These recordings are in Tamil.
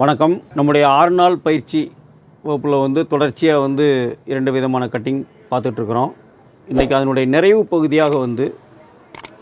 வணக்கம். நம்முடைய ஆறு நாள் பயிற்சி வகுப்பில் வந்து தொடர்ச்சியாக வந்து இரண்டு விதமான கட்டிங் பார்த்துட்ருக்குறோம். இன்றைக்கி அதனுடைய நிறைவு பகுதியாக வந்து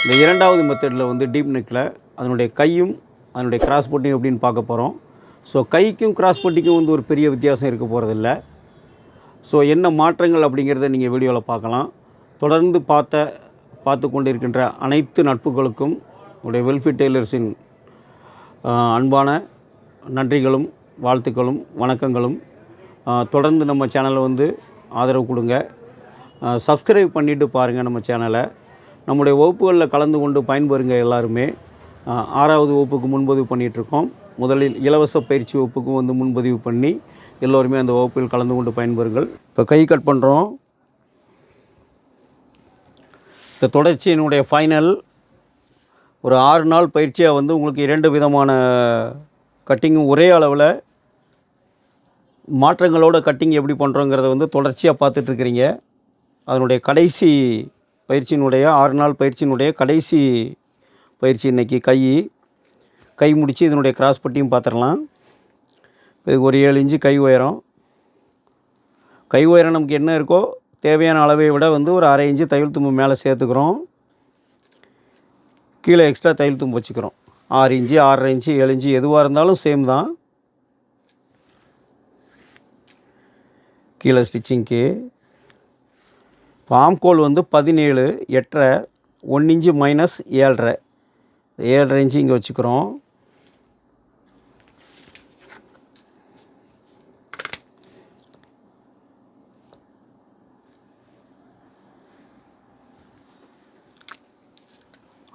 இந்த இரண்டாவது மெத்தடில் வந்து டீப் நெக்கில் அதனுடைய கையும் அதனுடைய கிராஸ் பட்டியும் அப்படின்னு பார்க்க போகிறோம் ஸோ கைக்கும் கிராஸ் பட்டிக்கும் வந்து ஒரு பெரிய வித்தியாசம் இருக்க போகிறதில்ல ஸோ என்ன மாற்றங்கள் அப்படிங்கிறத நீங்கள் வீடியோவில் பார்க்கலாம். தொடர்ந்து பார்த்த பார்த்து கொண்டிருக்கின்ற அனைத்து நட்புகளுக்கும் உடைய வெல்ஃபி டெய்லர்ஸின் அன்பான நன்றிகளும் வாழ்த்துக்களும் வணக்கங்களும். தொடர்ந்து நம்ம சேனலை வந்து ஆதரவு கொடுங்க. சப்ஸ்கிரைப் பண்ணிவிட்டு பாருங்கள் நம்ம சேனலை. நம்முடைய வகுப்புகளில் கலந்து கொண்டு பயன்பெறுங்க எல்லாருமே. ஆறாவது வகுப்புக்கு முன்பதிவு பண்ணிகிட்ருக்கோம் முதலில் இலவச பயிற்சி வகுப்புக்கும் வந்து முன்பதிவு பண்ணி எல்லோருமே அந்த வகுப்பில் கலந்து கொண்டு பயன்பெறுங்கள். இப்போ கை கட் பண்ணுறோம். இந்த தொடர்ச்சியினுடைய ஃபைனல் ஒரு ஆறு நாள் பயிற்சியாக வந்து உங்களுக்கு இரண்டு விதமான கட்டிங்கும் ஒரே அளவில் மாற்றங்களோட கட்டிங் எப்படி பண்ணுறோங்கிறத வந்து தொடர்ச்சியாக பார்த்துட்ருக்கிறீங்க. அதனுடைய கடைசி பயிற்சியினுடைய ஆறு நாள் பயிற்சியினுடைய கடைசி பயிற்சி இன்றைக்கி கை. கை முடித்து இதனுடைய கிராஸ் பட்டியும் பார்த்துடலாம். இதுக்கு ஒரு ஏழு இன்ச்சு கை உயரம். கை உயரம் நமக்கு என்ன இருக்கோ தேவையான அளவை விட வந்து ஒரு அரை இன்ச்சு தையல் தும்பு மேலே சேர்த்துக்கிறோம். கீழே எக்ஸ்ட்ரா தையல் தும்பு வச்சுக்கிறோம். ஆறு இன்ச்சு ஆறரை இன்ச்சு ஏழு இன்ச்சு எதுவாக இருந்தாலும் சேம் தான். கீழே ஸ்டிச்சிங்க்கு பாம்கோல் வந்து பதினேழு எட்டரை ஒன் இன்ச்சு மைனஸ் ஏழரை. ஏழரை இன்ச்சு இங்கே வச்சுக்கிறோம்.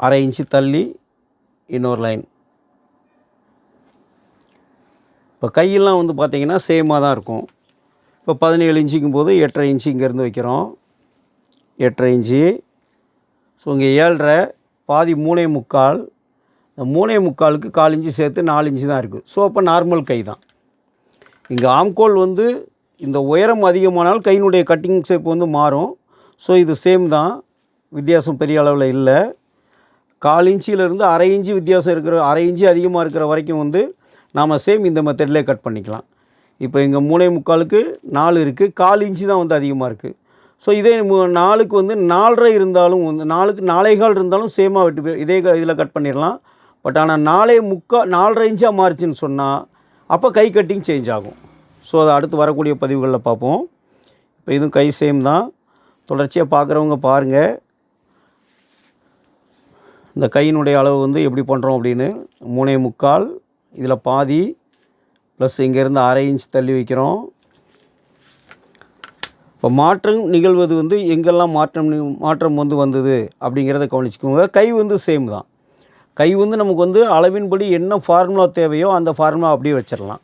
அரை இன்ச்சு தள்ளி இன்னொரு லைன் இப்போ கையெல்லாம் வந்து பார்த்திங்கன்னா சேமாக தான் இருக்கும். இப்போ பதினேழு இன்ச்சுக்கும் போது எட்டரை இன்ச்சு இங்கேருந்து வைக்கிறோம். எட்டரை இன்ச்சு. ஸோ இங்கே ஏழரை பாதி மூணே முக்கால். இந்த மூணே முக்காலுக்கு கால் இன்ச்சு சேர்த்து நாலு இன்ச்சு தான் இருக்குது ஸோ அப்போ நார்மல் கை தான். இங்கே ஆம்கோல் வந்து இந்த உயரம் அதிகமானால் கையினுடைய கட்டிங் ஷேப் வந்து மாறும். ஸோ இது சேம் தான். வித்தியாசம் பெரிய அளவில் இல்லை. கால் இன்ச்சிலேருந்து அரை இன்ச்சு வித்தியாசம் இருக்கிற அரை இன்ச்சு அதிகமாக இருக்கிற வரைக்கும் வந்து நாம் சேம் இந்த மெத்தட்லேயே கட் பண்ணிக்கலாம். இப்போ எங்கள் மூளை முக்காலுக்கு நாலு இருக்குது கால் இன்ச்சு தான் வந்து அதிகமாக இருக்குது ஸோ இதே நாளுக்கு நாலுக்கு வந்து நாலரை இருந்தாலும் வந்து நாலுக்கு நாலே கால் இருந்தாலும் சேமாக வெட்டி இதே இதில் கட் பண்ணிடலாம். பட் ஆனால் நாலே முக்கால் நாலரை இன்ச்சாக மாறிச்சுன்னு சொன்னால் அப்போ கை கட்டிங் சேஞ்ச் ஆகும். ஸோ அதை அடுத்து வரக்கூடிய பதிவுகளில் பார்ப்போம். இப்போ இதுவும் கை சேம் தான். தொடர்ச்சியாக பார்க்குறவங்க பாருங்கள் இந்த கையினுடைய அளவு வந்து எப்படி பண்ணுறோம் அப்படின்னு மூணே முக்கால் இதில் பாதி ப்ளஸ் இங்கேருந்து அரை இன்ச் தள்ளி வைக்கிறோம். இப்போ மாற்றம் நிகழ்வது வந்து எங்கெல்லாம் மாற்றம் மாற்றம் வந்து வந்தது அப்படிங்கிறத கவனிச்சுக்கோங்க. கை வந்து சேம் தான். கை வந்து நமக்கு வந்து அளவின்படி என்ன ஃபார்முலா தேவையோ அந்த ஃபார்முலா அப்படியே வச்சிடலாம்.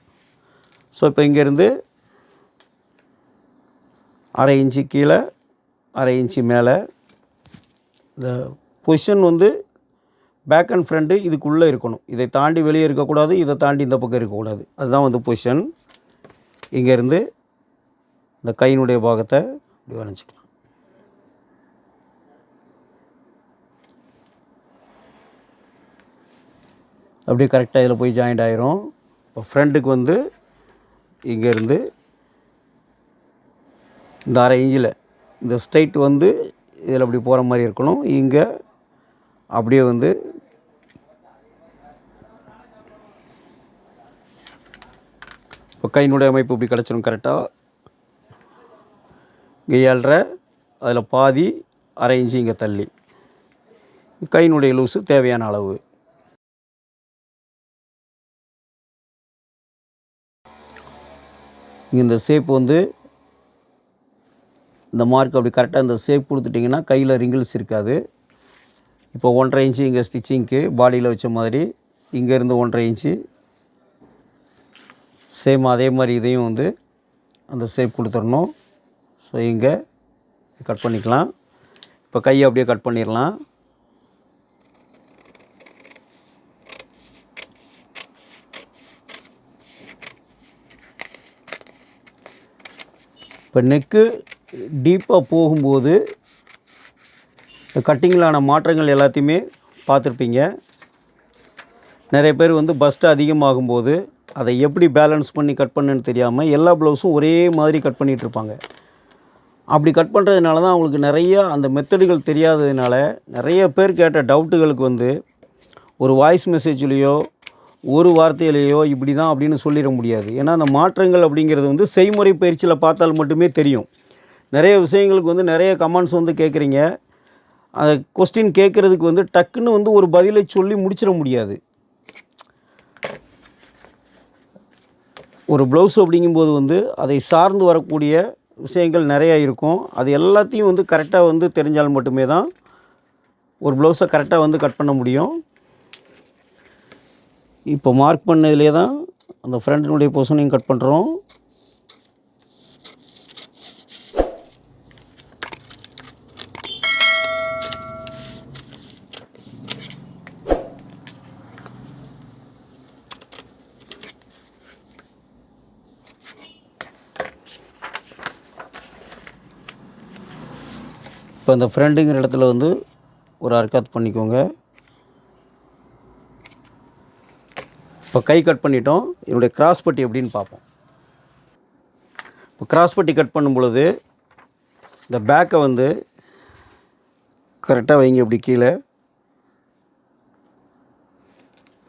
ஸோ இப்போ இங்கேருந்து அரை இன்ச்சு கீழே அரை இன்ச்சு மேலே இந்த பொசிஷன் வந்து பேக் அண்ட் ஃப்ரண்ட்டு இதுக்குள்ளே இருக்கணும். இதை தாண்டி வெளியே இருக்கக்கூடாது இதை தாண்டி இந்த பக்கம் இருக்கக்கூடாது. அதுதான் வந்து பொசிஷன் இங்கேருந்து இந்த கையினுடைய பாகத்தை இப்படி வரைஞ்சிக்கலாம். அப்படியே கரெக்டாக இதில் போய் ஜாயிண்ட் ஆகிரும் இப்போ ஃப்ரெண்டுக்கு வந்து இங்கேருந்து இந்த அரை இஞ்சில் இந்த ஸ்ட்ரைட் வந்து இதில் அப்படி போகிற மாதிரி இருக்கணும். இங்கே அப்படியே வந்து இப்போ கையினுடைய அமைப்பு இப்படி கிடச்சிடும் கரெக்டாக இங்கே ஏழரை அதில் பாதி அரை இன்ச்சு இங்கே தள்ளி. கையினுடைய லூஸு தேவையான அளவு. இந்த ஷேப் வந்து இந்த மார்க் அப்படி கரெக்டாக இந்த ஷேப் கொடுத்துட்டிங்கன்னா கையில் ரிங்கிள்ஸ் இருக்காது. இப்போ ஒன்றரை இன்ச்சு இங்கே ஸ்டிச்சிங்க்கு பாடியில் வச்ச மாதிரி இங்கேருந்து ஒன்றரை இன்ச்சு சேம் அதே மாதிரி இதையும் வந்து அந்த ஷேப் கொடுத்துடணும். ஸோ இங்கே கட் பண்ணிக்கலாம். இப்போ கையை அப்படியே கட் பண்ணிடலாம். இப்போ நெக்கு டீப்பாக போகும்போது கட்டிங்கிலான மாற்றங்கள் எல்லாத்தையுமே பார்த்துருப்பீங்க. நிறைய பேர் வந்து பஸ்ட்டு அதிகமாகும்போது அதை எப்படி பேலன்ஸ் பண்ணி கட் பண்ணுன்னு தெரியாமல் எல்லா ப்ளவுஸும் ஒரே மாதிரி கட் பண்ணிகிட்டு இருப்பாங்க அப்படி கட் பண்ணுறதுனால தான் அவங்களுக்கு நிறையா அந்த மெத்தடுகள் தெரியாததுனால நிறைய பேர் கேட்ட டவுட்டுகளுக்கு வந்து ஒரு வாய்ஸ் மெசேஜ்லேயோ ஒரு வார்த்தையிலேயோ இப்படி தான் அப்படின்னு சொல்லிட முடியாது. ஏன்னா அந்த மாற்றங்கள் அப்படிங்கிறது வந்து செய்முறை பயிற்சியில் பார்த்தால் மட்டுமே தெரியும். நிறைய விஷயங்களுக்கு வந்து நிறைய கமெண்ட்ஸ் வந்து கேட்குறீங்க. அந்த கொஸ்டின் கேட்குறதுக்கு வந்து டக்குன்னு வந்து ஒரு பதிலை சொல்லி முடிச்சிட முடியாது. ஒரு ப்ளவுஸ் அப்படிங்கும்போது வந்து அதை சார்ந்து வரக்கூடிய விஷயங்கள் நிறையா இருக்கும். அது எல்லாத்தையும் வந்து கரெக்டாக வந்து தெரிஞ்சால் மட்டுமே தான் ஒரு ப்ளவுஸை கரெக்டாக வந்து கட் பண்ண முடியும். இப்போ மார்க் பண்ணதுலே தான் அந்த ஃப்ரண்ட்டினுடைய பொசிஷனையும் கட் பண்ணுறோம் இப்போ இந்த ஃப்ரெண்டுங்கிற இடத்துல வந்து ஒரு அர்க்காத் பண்ணிக்கோங்க. இப்போ கை கட் பண்ணிட்டோம். இதனுடைய கிராஸ் பட்டி எப்படின்னு பார்ப்போம். இப்போ கிராஸ் பட்டி கட் பண்ணும் பொழுது இந்த பேக்கை வந்து கரெக்டாக வைங்க இப்படி கீழே.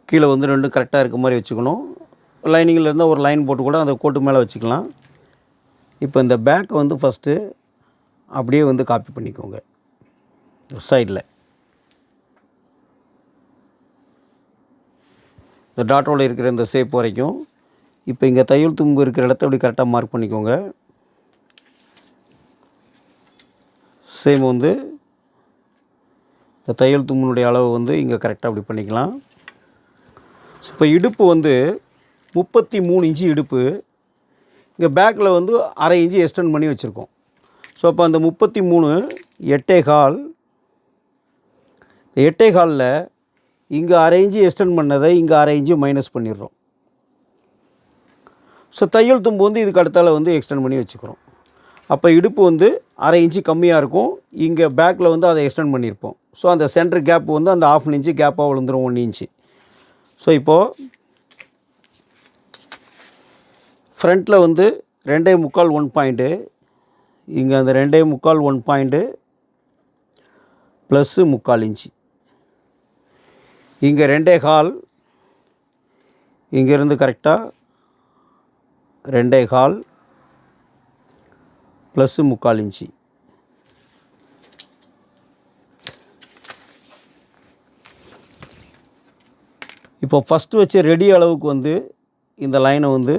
கீழே வந்து ரெண்டும் கரெக்டாக இருக்க மாதிரி வச்சுக்கணும். லைனிங்கில் இருந்தால் ஒரு லைன் போட்டு கூட அந்த கோட்டு மேலே வச்சுக்கலாம். இப்போ இந்த பேக்கை வந்து ஃபஸ்ட்டு அப்படியே வந்து காப்பி பண்ணிக்கோங்க. சைடில் இந்த டாட்டோட இருக்கிற இந்த சேப் வரைக்கும் இப்போ இங்கே தையல் தும்பு இருக்கிற இடத்த அப்படி கரெக்டாக மார்க் பண்ணிக்கோங்க. சேம் வந்து இந்த தையல் தும்பினுடைய அளவு வந்து இங்கே கரெக்டாக அப்படி பண்ணிக்கலாம். ஸோ இப்போ இடுப்பு வந்து முப்பத்தி மூணு இன்ச்சு இடுப்பு. இங்கே பேக்கில் வந்து அரை இன்ச்சு எக்ஸ்டெண்ட் பண்ணி வச்சுருக்கோம். ஸோ அப்போ அந்த முப்பத்தி மூணு எட்டே கால். எட்டே காலில் இங்கே அரை எக்ஸ்டெண்ட் பண்ணதை இங்கே அரை மைனஸ் பண்ணிடுறோம். ஸோ தையல் தும்பு வந்து இதுக்கு அடுத்தால் வந்து எக்ஸ்டெண்ட் பண்ணி வச்சுக்கிறோம். அப்போ இடுப்பு வந்து அரை இன்ச்சு கம்மியாக இருக்கும். இங்கே பேக்கில் வந்து அதை எக்ஸ்டெண்ட் பண்ணியிருப்போம். ஸோ அந்த சென்டர் கேப் வந்து அந்த ஆஃப் இன்ச்சு கேப்பாக விழுந்துரும் ஒன் இன்ச்சு ஸோ இப்போது ஃப்ரண்ட்டில் வந்து ரெண்டே முக்கால் ஒன் பாயிண்ட்டு இங்கே அந்த ரெண்டே முக்கால் ஒன் பாயிண்ட்டு ப்ளஸ்ஸு முக்கால் இன்ச்சு. இங்கே ரெண்டே கால் இங்கேருந்து கரெக்டாக ரெண்டே கால் ப்ளஸ்ஸு முக்கால் இன்ச்சு. இப்போ ஃபஸ்ட்டு வச்ச ரெடி அளவுக்கு வந்து இந்த லைனை வந்து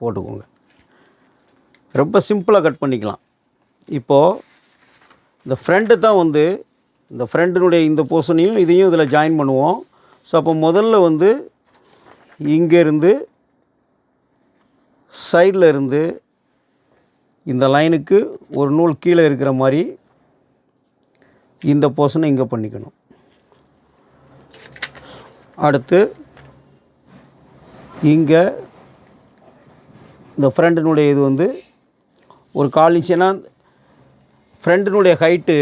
போட்டுக்கோங்க. ரொம்ப சிம்பிளாக கட் பண்ணிக்கலாம். இப்போது இந்த ஃப்ரெண்டு தான் வந்து இந்த ஃப்ரெண்டினுடைய இந்த போர்ஷனையும் இதையும் இதில் ஜாயின் பண்ணுவோம். ஸோ அப்போ முதல்ல வந்து இங்கேருந்து சைடில் இருந்து இந்த லைனுக்கு ஒரு நூல் கீழே இருக்கிற மாதிரி இந்த போர்ஷனை இங்கே பண்ணிக்கணும். அடுத்து இங்கே இந்த ஃப்ரெண்டினுடைய இது வந்து ஒரு கால் இன்ச்சுனா ஃப்ரண்ட்டினுடைய ஹைட்டு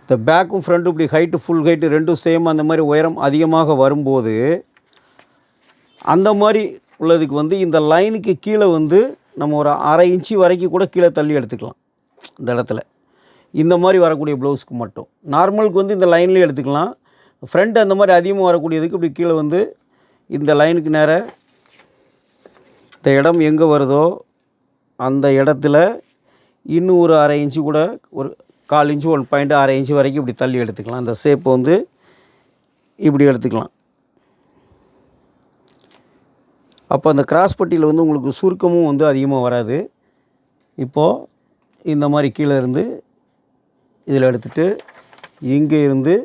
இந்த பேக்கும் ஃப்ரண்ட்டும் இப்படி ஹைட்டு ஃபுல் ஹைட்டு ரெண்டும் சேம் அந்த மாதிரி உயரம் அதிகமாக வரும்போது அந்த மாதிரி உள்ளதுக்கு வந்து இந்த லைனுக்கு கீழே வந்து நம்ம ஒரு அரை இன்ச்சு வரைக்கும் கூட கீழே தள்ளி எடுத்துக்கலாம். இந்த இடத்துல. இந்த மாதிரி வரக்கூடிய ப்ளவுஸ்க்கு மட்டும். நார்மலுக்கு வந்து இந்த லைன்லேயே எடுத்துக்கலாம். ஃப்ரண்ட் அந்த மாதிரி அதிகமாக வரக்கூடியதுக்கு இப்படி கீழே வந்து இந்த லைனுக்கு நேராக இந்த இடம் எங்கே வருதோ அந்த இடத்துல இன்னும் ஒரு அரை இன்ச்சு கூட ஒரு கால் இன்ச்சு ஒன் பாயிண்ட் அரை இன்ச்சு வரைக்கும் இப்படி தள்ளி எடுத்துக்கலாம். அந்த ஷேப்பை வந்து இப்படி எடுத்துக்கலாம். அப்போ அந்த கிராஸ் பட்டியில் வந்து உங்களுக்கு சுருக்கமும் வந்து அதிகமாக வராது. இப்போது இந்த மாதிரி கீழே இருந்து இதில் எடுத்துட்டு இங்கே இருந்து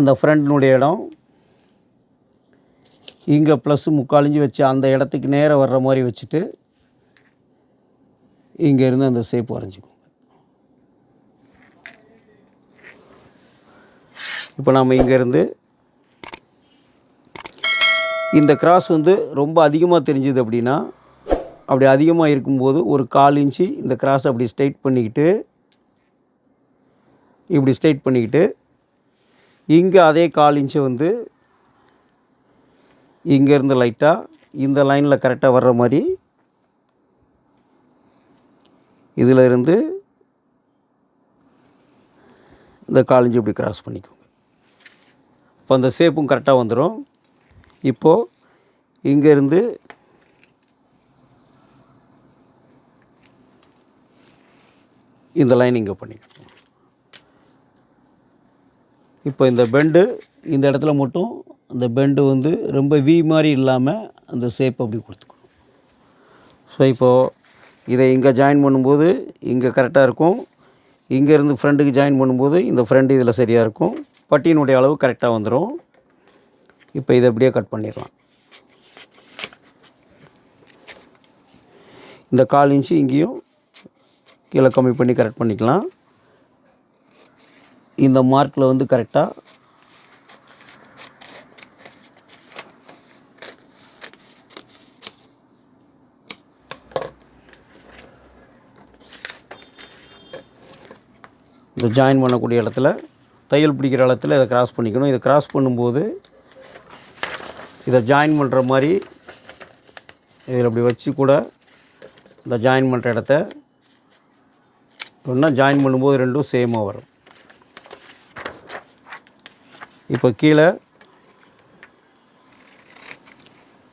அந்த ஃப்ரண்ட்னுடைய இடம் இங்கே ப்ளஸ்ஸு முக்காலிஞ்சு வச்சு அந்த இடத்துக்கு நேராக வர்ற மாதிரி வச்சுட்டு இங்கேருந்து அந்த ஷேப் வரைஞ்சிக்கோங்க. இப்போ நம்ம இங்கேருந்து இந்த கிராஸ் வந்து ரொம்ப அதிகமாக தெரிஞ்சுது அப்படின்னா அப்படி அதிகமாக இருக்கும்போது ஒரு கால் இன்ச்சு இந்த கிராஸ் அப்படி ஸ்ட்ரைட் பண்ணிக்கிட்டு இப்படி ஸ்ட்ரைட் பண்ணிக்கிட்டு இங்கே அதே கால் இன்ச்சை வந்து இங்கேருந்து லைட்டாக இந்த லைனில் கரெக்டாக வர்ற மாதிரி இதில் இருந்து இந்த கால் இப்படி கிராஸ் பண்ணிக்கோங்க. இப்போ அந்த ஷேப்பும் கரெக்டாக வந்துடும் இப்போது இங்கேருந்து இந்த லைன் இங்கே பண்ணிக்கணும் இப்போ இந்த பெண்டு இந்த இடத்துல மட்டும் அந்த பெண்டு வந்து ரொம்ப வி மாதிரி இல்லாமல் அந்த ஷேப் அப்படி கொடுத்துக்கணும். ஸோ இப்போது இதை இங்கே ஜாயின் பண்ணும்போது இங்கே கரெக்டாக இருக்கும். இங்கேருந்து ஃப்ரெண்டுக்கு ஜாயின் பண்ணும்போது இந்த ஃப்ரெண்டு இதில் சரியாக இருக்கும். பட்டியினுடைய அளவு கரெக்டாக வந்துடும் இப்போ இதை அப்படியே கட் பண்ணிடலாம். இந்த கால் இன்ச்சு இங்கேயும் கீழே கம்மி பண்ணி கரெக்ட் பண்ணிக்கலாம். இந்த மார்க்கில் வந்து கரெக்டாக இந்த ஜாயின் பண்ணக்கூடிய இடத்துல தையல் பிடிக்கிற இடத்துல இதை கிராஸ் பண்ணிக்கணும். இதை கிராஸ் பண்ணும்போது இதை ஜாயின் பண்ணுற மாதிரி இதில் இப்படி வச்சு கூட இந்த ஜாயின் பண்ணுற இடத்த ஒன்றா ஜாயின் பண்ணும்போது ரெண்டும் சேமாக வரும். இப்போ கீழே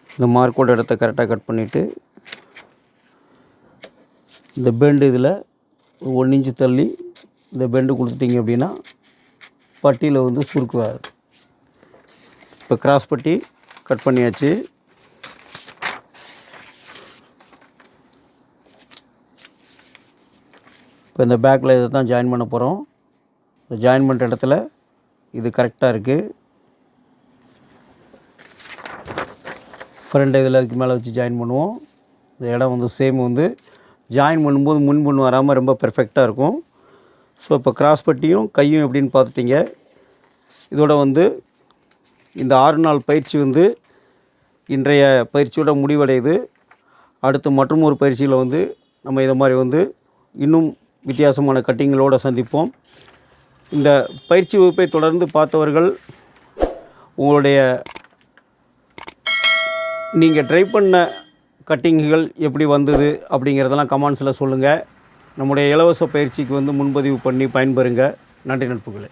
இந்த மார்க்கோட இடத்த கரெக்டாக கட் பண்ணிவிட்டு இந்த பெண்டு இதில் ஒன் இன்ச்சு தள்ளி இந்த பெண்டு கொடுத்துட்டிங்க அப்படின்னா பட்டியில் வந்து சுருக்கு வராது இப்போ கிராஸ் பட்டி கட் பண்ணியாச்சு. இப்போ இந்த பேக்கில் இதை தான் ஜாயின் பண்ண போகிறோம் இந்த ஜாயின் பண்ணுற இடத்துல இது கரெக்டாக இருக்குது ஃப்ரண்ட் இதில் அதுக்கு மேலே வச்சு ஜாயின் பண்ணுவோம். இந்த இடம் வந்து சேம் வந்து ஜாயின் பண்ணும்போது முன் முன் வராமல் ரொம்ப பெர்ஃபெக்டாக இருக்கும். ஸோ இப்போ கிராஸ் பட்டியும் கையும் எப்படின்னு பார்த்துட்டிங்க. இதோட வந்து இந்த ஆறு நாள் பயிற்சி வந்து இன்றைய பயிற்சியோட முடிவடையுது. அடுத்து மற்றும் ஒரு பயிற்சியில் வந்து நம்ம இதை மாதிரி வந்து இன்னும் வித்தியாசமான கட்டிங்களோடு சந்திப்போம். இந்த பயிற்சி வகுப்பை தொடர்ந்து பார்த்தவர்கள் உங்களுடைய நீங்கள் ட்ரை பண்ண கட்டிங்குகள் எப்படி வந்தது அப்படிங்கிறதெல்லாம் கமெண்ட்ஸில் சொல்லுங்கள் நம்முடைய இலவச பயிற்சிக்கு வந்து முன்பதிவு பண்ணி பயன்பெறுங்க. நன்றி நட்புகளே.